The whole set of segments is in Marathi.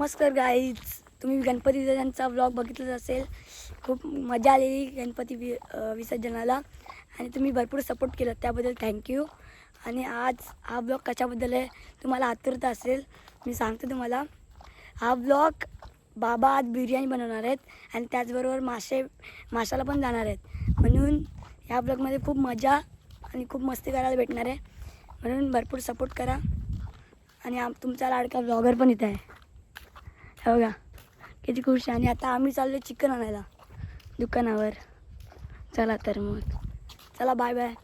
नमस्कार गाईज तुम्ही गणपती विसर्जनचा ब्लॉग बघितलाच असेल. खूप मजा आलेली गणपती वि विसर्जनाला. आणि तुम्ही भरपूर सपोर्ट केलं त्याबद्दल थँक्यू आणि आज हा ब्लॉग कशाबद्दल आहे तुम्हाला आतुरता असेल मी सांगतो तुम्हाला. हा ब्लॉग बाबा आज बिर्याणी बनवणार आहेत आणि त्याचबरोबर मासे माशाला पण जाणार आहेत. म्हणून ह्या ब्लॉगमध्ये खूप मजा आणि खूप मस्ती करायला भेटणार आहे. म्हणून भरपूर सपोर्ट करा. आणि आम तुमचा लाडका ब्लॉगर पण इथं आहे. हो का किती खुश आहे. आणि आता आम्ही चाललो चिकन आणायला दुकानावर. चला तर मग. चला बाय बाय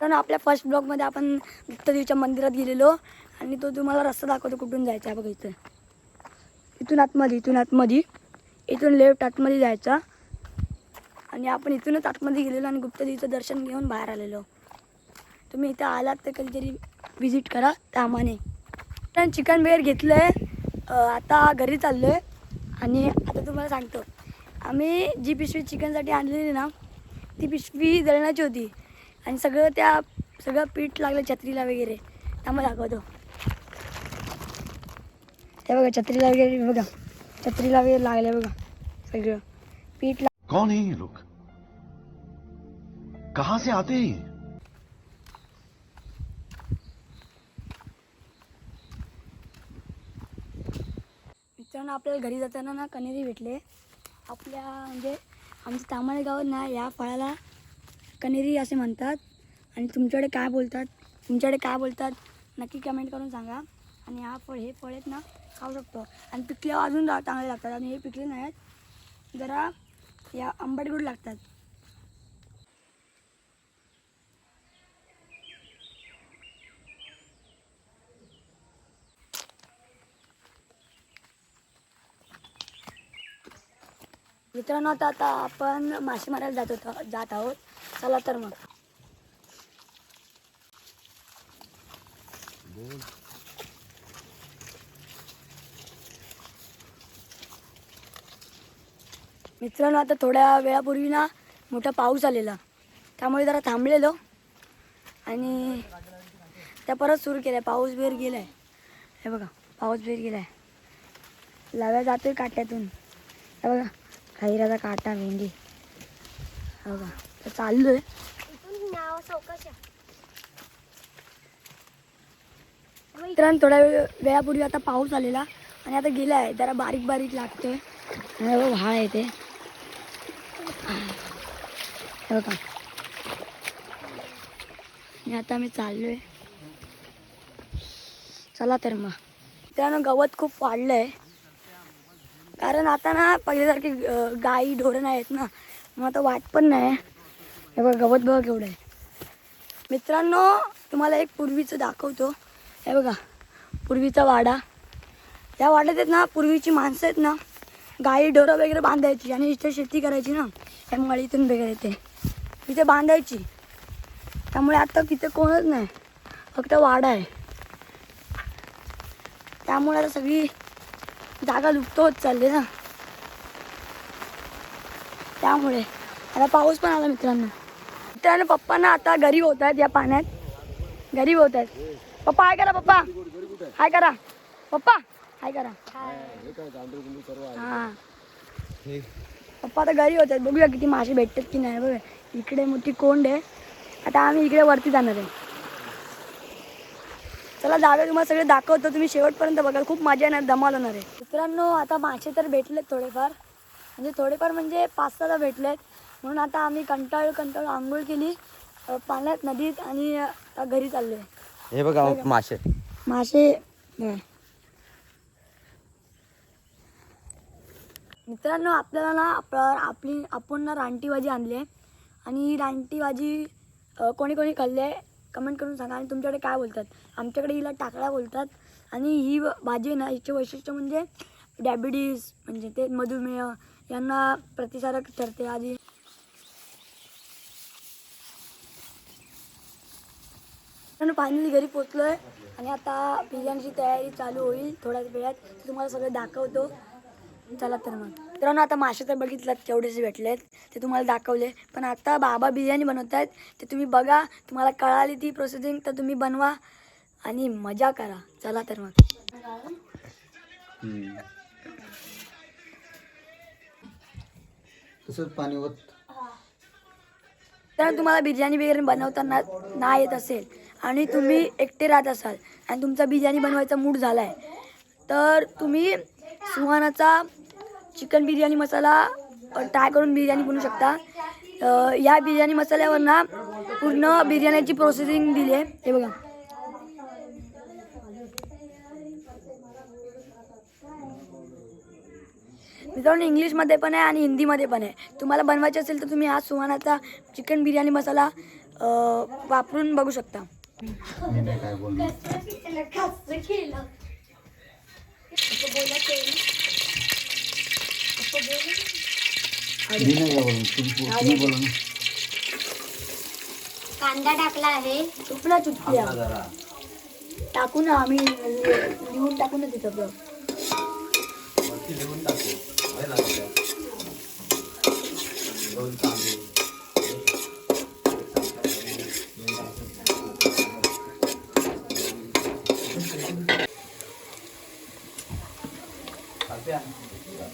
तर आपल्या फर्स्ट ब्लॉगमध्ये आपण गुप्तदेवीच्या मंदिरात गेलेलो आणि तो तुम्हाला रस्ता दाखवतो कुठून जायचा आहे बघा इथं. इथून आतमध्ये इथून आतमध्ये. इथून लेफ्ट आतमध्ये जायचा. आणि आपण इथूनच आतमध्ये गेलेलो आणि गुप्तदेवीचं दर्शन घेऊन बाहेर आलेलो. तुम्ही इथं आलात तर कधीतरी व्हिजिट करा त्यामाने. कारण चिकन वेअर घेतलं आहे आता घरी चाललो आहे आणि आता तुम्हाला सांगतो. आम्ही जी पिशवी चिकनसाठी आणलेली ना ती पिशवी जळण्याची होती. आणि सगळं त्या सगळं पीठ लागलं छत्रीला वगैरे. त्यामुळे दाखवतो. हे बघा छत्रीला वगैरे बघा. छत्रीला वगैरे लागलं बघा. सगळं. पीठ कौन है ये लोग? कहां से आते हैं? मित्रांनो आपल्याला घरी जाताना ना कण्हेरी भेटले. आपल्या म्हणजे आमच्या तामाळे गावात ना या फळाला कण्हेरी असे म्हणतात. आणि तुमच्याकडे काय बोलतात? तुमच्याकडे काय बोलतात? नक्की कमेंट करून सांगा. आणि हा फळ हे फळ आहेत ना खाऊ शकतो. आणि पिकल्यावर अजून चांगले लागतात. आणि हे पिकले नाहीत. जरा या आंबट गोड लागतात. मित्रांनो आता आता आपण मासे मारायला जात होतो जात आहोत. चला तर मग. मित्रांनो आता थोड्या वेळापूर्वी ना मोठा पाऊस आलेला. त्यामुळे जरा थांबलेलो. आणि त्या परत सुरू केलं पाऊस बेर गेलाय. हे बघा पाऊस बेर गेलाय. लाव्या जातोय काट्यातून. हे बघा. खैराचा काटा भेंडी हो का? तर चाललोय. मित्रांनो थोड्या वेळ वेळापूर्वी आता पाऊस आलेला आणि आता गेला आहे जरा बारीक बारीक लागतोय. आणि हे व्हाळ आहे ते. हो हे आणि आता मी चाललोय. चला तर मग. मित्रांनो गवत खूप वाढलं आहे कारण आता ना पहिल्यासारखे गाई ढोरं नाही आहेत ना. मग आता वाट पण नाही. हे बघा गवत बघा केवढं आहे मित्रांनो तुम्हाला एक पूर्वीचं दाखवतो. हे बघा पूर्वीचा वाडा. या वाड्यात आहेत ना पूर्वीची माणसं आहेत ना गाई ढोरं वगैरे बांधायची आणि इथे शेती करायची ना त्या मळीतून वगैरे ते. इथे बांधायची. त्यामुळे आता तिथे कोणच नाही. फक्त वाडा आहे. त्यामुळे आता सगळी जागा लुप्त होत चालली ना. त्यामुळे. आता पाऊस पण आला मित्रांनो. मित्रांनो पप्पांना आता गरीब होत आहेत या पाण्यात. गरीब होत आहेत. पप्पा हाय करा पप्पा. हाय करा. पप्पा हाय करा. हा. पप्पा आता गरीब होत आहेत. बघूया किती मासे भेटतात की नाही. बघ इकडे मोठी कोंड आहे. आता आम्ही इकडे वरती जाणार आहे. चला जागा तुम्हाला सगळे दाखवतो. तुम्ही शेवटपर्यंत बघाल. खूप मजा येणार धमाल होणार आहे. मित्रांनो आता मासे तर भेटलेत थोडेफार. म्हणजे थोडेफार म्हणजे पाच सहा भेटलेत. म्हणून आता आम्ही कंटाळू कंटाळू आंघोळ केली. पाण्यात नदीत आणि घरी चाललो आहे हे बघा मासे. मासे. मित्रांनो आपल्याला ना आपला आपली आपण ना रानटी भाजी आणली आहे. आणि ही रानटी भाजी कोणी कोणी खाल्ली आहे? कमेंट करून सांगा आणि तुमच्याकडे काय बोलतात. आमच्याकडे हिला टाकळा बोलतात. आणि ही भाजी ना हिचे वैशिष्ट्य म्हणजे डायबिटीज म्हणजे ते मधुमेह यांना प्रतिसारक ठरते. आधी फायनली घरी पोचलो आहे आणि आता बिर्याणीची तयारी चालू होईल थोड्याच वेळात. तुम्हाला सगळं दाखवतो. चला तर मग. मित्रांनो आता मासे तर बघितलं तेवढेच भेटलेत. ते तुम्हाला दाखवले. पण आता बाबा बिर्याणी बनवत आहेत ते तुम्ही बघा. तुम्हाला कळाली ती प्रोसेसिंग तर तुम्ही बनवा आणि मजा करा. चला तर मग. तसंच पाणी होत तर तुम्हाला बिर्याणी वगैरे बनवताना नाही येत असेल आणि तुम्ही एकटे राहत असाल आणि तुमचा बिर्याणी बनवायचा मूड झाला आहे तर तुम्ही सुहानाचा चिकन बिर्याणी मसाला ट्राय करून बिर्याणी बनवू शकता. या बिर्याणी मसाल्यावर ना पूर्ण बिर्याणीची प्रोसेसिंग दिली आहे. हे बघा. मित्रांनो इंग्लिशमध्ये पण आहे आणि हिंदीमध्ये पण आहे. तुम्हाला बनवायचे असेल तर तुम्ही हा सुहानाचा चिकन बिर्याणी मसाला वापरून बघू शकता. मी नाही काय बोलणार मी नाही काय बोलणार. तुम्ही तुम्ही बोला ना. कांदा टाकला आहे. चुकला चुटकी टाकू ना आम्ही लिहून टाकू ना तिथं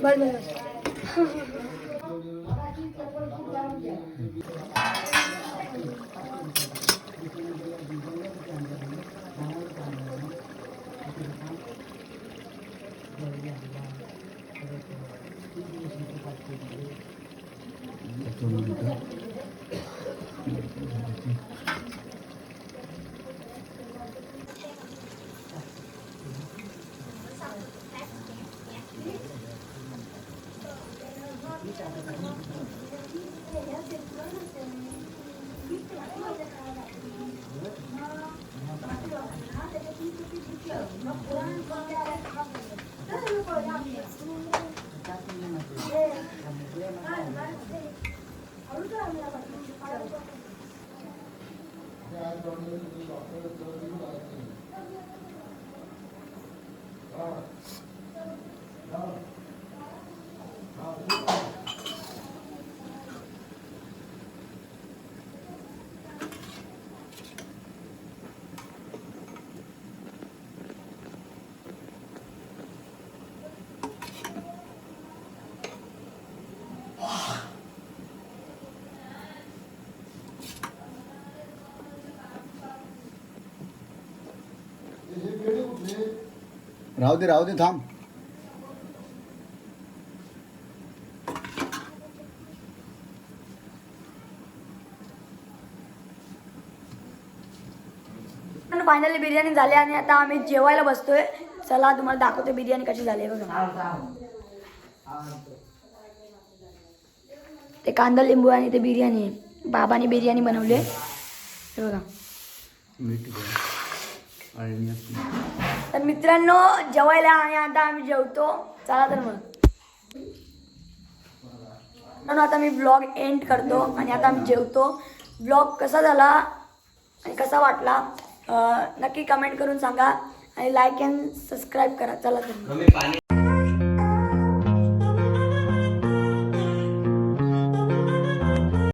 말만 하세요. Oh. राहू दे राहू दे थांब. फायनली बिर्याणी झाली आणि आता आम्ही जेवायला बसतोय. चला तुम्हाला दाखवतो बिर्याणी कशी झाली आहे बघा. ते कांदा लिंबू आणि ते बिर्याणी. बाबाने बिर्याणी बनवली आहे. बघा. मीठ घ्या. आणि तर मित्रांनो जेवायला आणि आता आम्ही जेवतो. चला तर मग. म्हणून आता मी ब्लॉग एंड करतो आणि आता आम्ही जेवतो. ब्लॉग कसा झाला आणि कसा वाटला नक्की कमेंट करून सांगा आणि लाईक अँड सबस्क्राईब करा. चला तर